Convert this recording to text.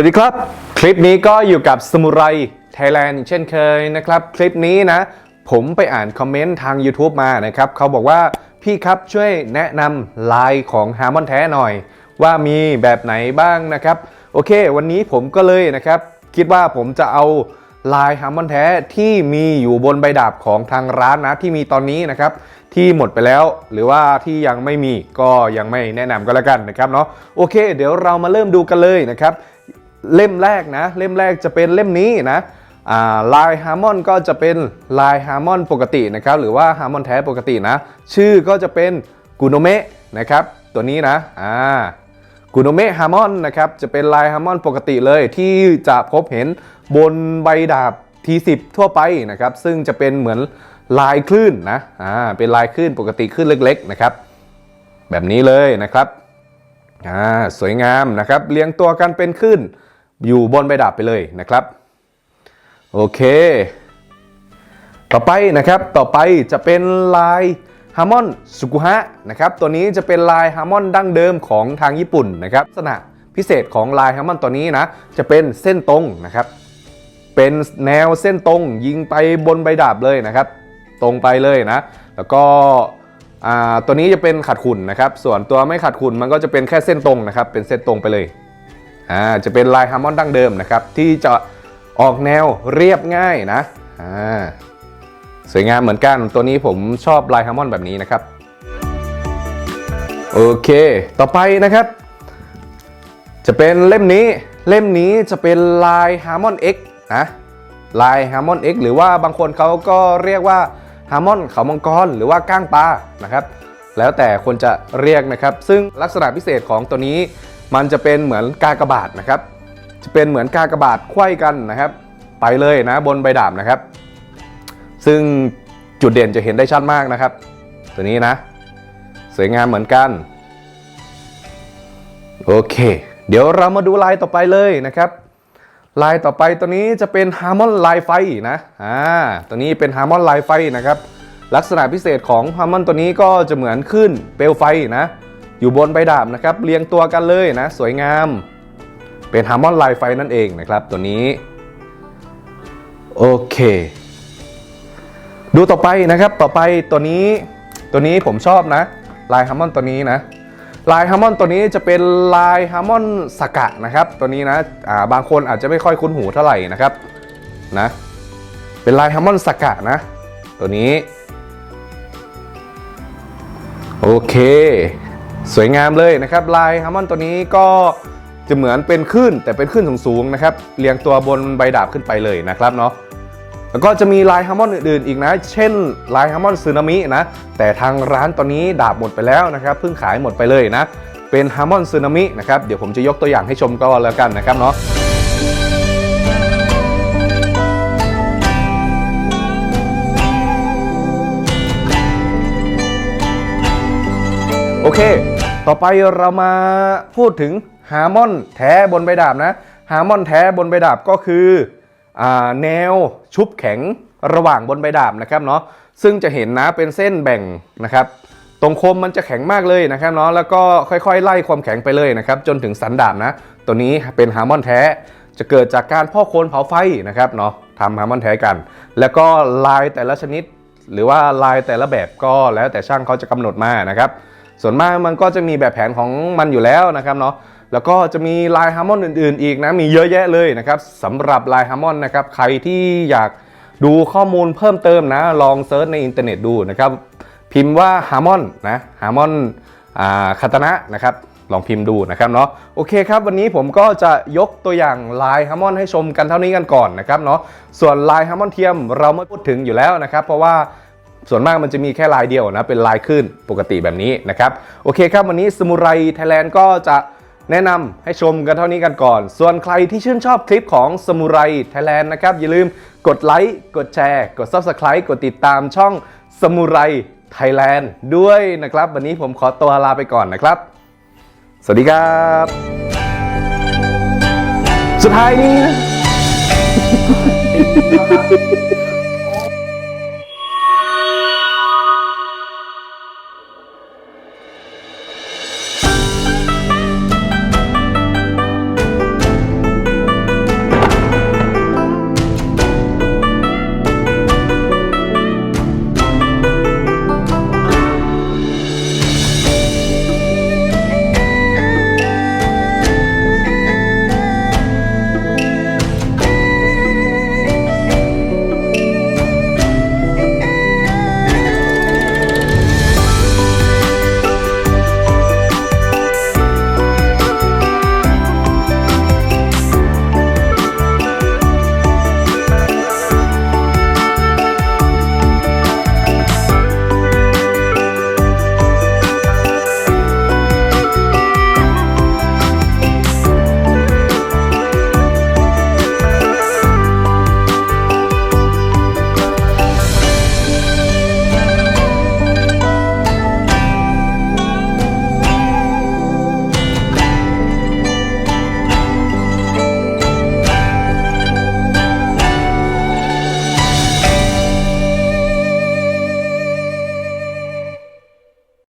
สวัสดีครับ คลิปนี้ก็อยู่กับสมุไรไทยแลนด์เช่นเคยนะครับ คลิปนี้นะ ผมไปอ่านคอมเมนต์ทาง YouTube มานะครับ เขาบอกว่าพี่ครับช่วยแนะนำลายของฮาร์มอนแท้หน่อย ว่ามีแบบไหนบ้างนะครับ โอเค วันนี้ผมก็เลยนะครับ คิดว่าผมจะเอาลายฮาร์มอนแท้ที่มีอยู่บนใบดาบของทางร้านนะที่มีตอนนี้นะครับที่หมดไปแล้วหรือว่าที่ยังไม่มีก็ยังไม่แนะนำก็แล้วกันนะครับเนาะโอเค เดี๋ยวเรามาเริ่มดูกันเลยนะครับ เล่มแรกนะ เล่มแรกจะเป็นเล่มนี้นะลายฮาร์มอนก็จะเป็นลายฮาร์มอนปกตินะครับ หรือว่าฮาร์มอนแท้ปกตินะ ชื่อก็จะเป็นกุโนเมะนะครับ ตัวนี้นะอ่ากุโนเมะฮาร์มอนนะครับ จะเป็นลายฮาร์มอนปกติเลยที่จะพบเห็นบนใบดาบ T10 ทั่วไปนะครับ ซึ่งจะเป็นเหมือนลายคลื่นนะอ่าเป็นลายคลื่นปกติคลื่นเล็กๆนะครับ แบบนี้เลยนะครับอ่าสวยงามนะครับ เรียงตัวกันเป็นขึ้น อยู่บนใบดาบไปเลยนะครับ โอเค ต่อไปนะครับต่อไปจะเป็นลายฮาร์มอนสุกุฮะนะครับตัวนี้จะเป็นลายฮาร์มอนดั้งเดิมของทางญี่ปุ่นนะครับลักษณะพิเศษของลายฮาร์มอนตัวนี้นะจะเป็นเส้นตรงนะครับ เป็นแนวเส้นตรงยิงไปบนใบดาบเลยนะครับ ตรงไปเลยนะ แล้วก็ตัวนี้จะเป็นขัดขุ่นนะครับ ส่วนตัวไม่ขัดขุ่นมันก็จะเป็นแค่เส้นตรงนะครับ เป็นเส้นตรงไปเลย อ่าจะเป็นลายฮาร์มอนดั้งเดิมนะครับที่จะออกแนวเรียบง่ายนะอ่าสวยงามเหมือนกันตัวนี้ผมชอบลายฮาร์มอนแบบนี้นะครับโอเค ต่อไปนะครับ จะเป็นเล่มนี้เล่มนี้จะเป็นลาย Harmon X นะลาย Harmon X หรือว่าบางคนเขาก็เรียกว่า Harmon เขามังกรหรือว่าก้างปลานะครับ แล้วแต่คนจะเรียกนะครับ ซึ่งลักษณะพิเศษของตัวนี้ มันจะเป็นเหมือนกากบาทนะครับ จะเป็นเหมือนกากบาทไขว้กันนะครับ ไปเลยนะบนใบดาบนะครับ ซึ่งจุดเด่นจะเห็นได้ชัดมากนะครับ ตัวนี้นะ สวยงามเหมือนกัน โอเค เดี๋ยวเรามาดูลายต่อไปเลยนะครับลายต่อไปตัวนี้จะเป็นฮาร์มอนลายไฟนะ อ่า ตัวนี้เป็นฮาร์มอนลายไฟนะครับ ลักษณะพิเศษของฮาร์มอนตัวนี้ก็จะเหมือนขึ้นเปลวไฟนะ อยู่บนใบดาบนะครับเรียงตัวกันเลยนะ สวยงาม เป็นฮาร์มอนลายไฟนั่นเองนะครับตัวนี้ โอเค ดูต่อไปนะครับต่อไปตัวนี้ตัวนี้ผมชอบนะ ลายฮาร์มอนตัวนี้นะลายฮาร์มอนตัวนี้จะเป็นลายฮาร์มอนสกะนะครับ ตัวนี้นะาบางคนอาจจะไม่ค่อยคุ้นหูเท่าไหร่นะครับนะเป็นลายฮาร์มอนสกะนะ ตัวนี้ โอเค สวยงามเลยนะครับลายฮาร์มอนตัวนี้ก็จะเหมือนเป็นคลื่นแต่เป็นคลื่นสูงๆนะครับเรียงตัวบนใบดาบขึ้นไปเลยนะครับเนาะแล้วก็จะมีลายฮาร์มอนอื่นๆอีกนะ เช่นลายฮาร์มอนซูนามินะแต่ทางร้านตอนนี้ดาบหมดไปแล้วนะครับเพิ่งขายหมดไปเลยนะเป็นฮาร์มอนซูนามินะครับเดี๋ยวผมจะยกตัวอย่างให้ชมก็แล้วกันนะครับเนาะ เค ต่อไปเรามาพูดถึงฮาร์มอนแท้บนใบดาบนะฮาร์มอนแท้บนใบดาบก็คืออแนวชุบแข็งระหว่างบนใบดาบนะครับเนาะซึ่งจะเห็นนะเป็นเส้นแบ่งนะครับ ตรงคมมันจะแข็งมากเลยนะครับเนาะแล้วก็ค่อยๆ ไล่ความแข็งไปเลยนะครับ จนถึงสันดาบนะ ตัวนี้เป็นฮาร์มอนแท้จะเกิดจากการพ่อโคนเผาไฟนะครับเนาะทำฮาร์มอนแท้กัน แล้วก็ลายแต่ละชนิด หรือว่าลายแต่ละแบบก็แล้วแต่ช่างเขาจะกำหนดมานะครับ ส่วนมากมันก็จะมีแบบแผนของมันอยู่แล้วนะครับเนาะแล้วก็จะมีลายฮาร์มอนอื่นๆ อีกนะมีเยอะแยะเลยนะครับสำหรับลายฮาร์มอนนะครับใครที่อยากดูข้อมูลเพิ่มเติมนะ ลองเซิร์ชในอินเทอร์เน็ตดูนะครับพิมพ์ว่าฮาร์มอนนะฮาร์มอนอ่าคาตนะนะครับลองพิมพ์ดูนะครับเนาะโอเคครับวันนี้ผมก็จะยกตัวอย่างลายฮาร์มอนให้ชมกันเท่านี้กันก่อนนะครับเนาะส่วนลายฮาร์มอนเทียมเราไม่พูดถึงอยู่แล้วนะครับ เพราะว่า ส่วนมากมันจะมีแค่ลายเดียวนะ เป็นลายขึ้นปกติแบบนี้นะครับ โอเคครับ วันนี้สมุไรไทยแลนด์ก็จะแนะนำให้ชมกันเท่านี้กันก่อน ส่วนใครที่ชื่นชอบคลิปของสมุไรไทยแลนด์นะครับ อย่าลืมกดไลค์กดแชร์ กด Subscribe กดติดตามช่องสมุไรไทยแลนด์ด้วยนะครับ วันนี้ผมขอตัวลาไปก่อนนะครับ สวัสดีครับ สุดท้ายนี้นะ